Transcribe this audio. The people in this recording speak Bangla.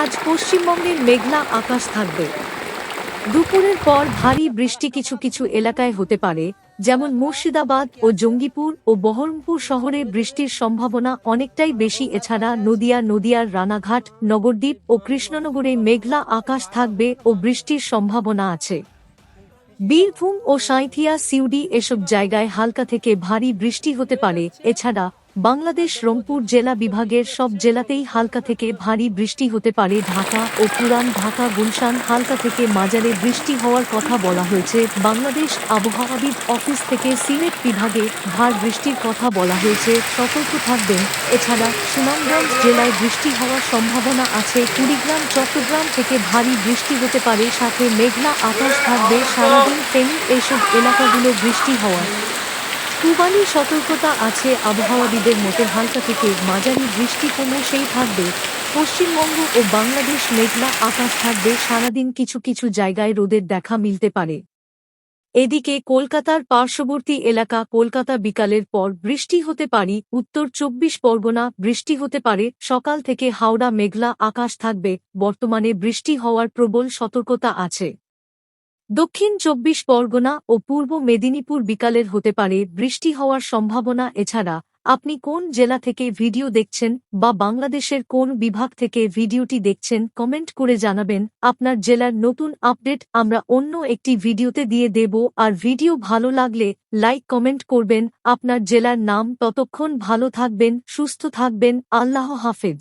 আজ পশ্চিমবঙ্গের মেঘলা আকাশ থাকবে। দুপুরের পর ভারী বৃষ্টি কিছু কিছু এলাকায় হতে পারে, যেমন মুর্শিদাবাদ ও জঙ্গিপুর ও বহরমপুর শহরে বৃষ্টির সম্ভাবনা অনেকটাই বেশি। এছাড়া নদিয়া, নদিয়ার রানাঘাট, নগরদ্বীপ ও কৃষ্ণনগরে মেঘলা আকাশ থাকবে ও বৃষ্টির সম্ভাবনা আছে। বীরভূম ও সাঁইথিয়া সিউডি এসব জায়গায় হালকা থেকে ভারী বৃষ্টি হতে পারে। এছাড়া বাংলাদেশ রংপুর জেলা বিভাগের সব জেলাতেই হালকা থেকে ভারী বৃষ্টি হতে পারে ঢাকা ও পুরান ঢাকা, গুলশান হালকা থেকে মাঝারে বৃষ্টি হওয়ার কথা বলা হয়েছে। বাংলাদেশ আবহাওয়াবিদ অফিস থেকে সিলেট বিভাগে ভার বৃষ্টির কথা বলা হয়েছে। সতর্ক থাকবেন। এছাড়া সুনামগঞ্জ জেলায় বৃষ্টি হওয়ার সম্ভাবনা আছে। কুড়িগ্রাম, চট্টগ্রাম থেকে ভারী বৃষ্টি হতে পারে। সাথে মেঘলা আকাশ থাকবে। সারাদিন ফেনী এইসব এলাকাগুলো বৃষ্টি হওয়ার পূবালি সতর্কতা আছে, আবহাওয়াবিদের মতে হালকা থেকে মাঝারি বৃষ্টি কমে সেই থাকবে। পশ্চিমবঙ্গ ও বাংলাদেশ মেঘলা আকাশ থাকবে, সারাদিন কিছু কিছু জায়গায় রোদের দেখা মিলতে পারে। এদিকে কলকাতার পার্শ্ববর্তী এলাকা, কলকাতা বিকালের পর বৃষ্টি হতে পারি, উত্তর চব্বিশ পরগনা বৃষ্টি হতে পারে, সকাল থেকে হাওড়া মেঘলা আকাশ থাকবে, বর্তমানে বৃষ্টি হওয়ার প্রবল সতর্কতা আছে। দক্ষিণ চব্বিশ পরগনা ও পূর্ব মেদিনীপুর বিকালের হতে পারে বৃষ্টি হওয়ার সম্ভাবনা। এছাড়া, আপনি কোন জেলা থেকে ভিডিও দেখছেন বা বাংলাদেশের কোন বিভাগ থেকে ভিডিওটি দেখছেন কমেন্ট করে জানাবেন। আপনার জেলার নতুন আপডেট আমরা অন্য একটি ভিডিওতে দিয়ে দেব। আর ভিডিও ভালো লাগলে লাইক, কমেন্ট করবেন। আপনার জেলার নাম ততক্ষণ ভালো থাকবেন, সুস্থ থাকবেন। আল্লাহ হাফেজ।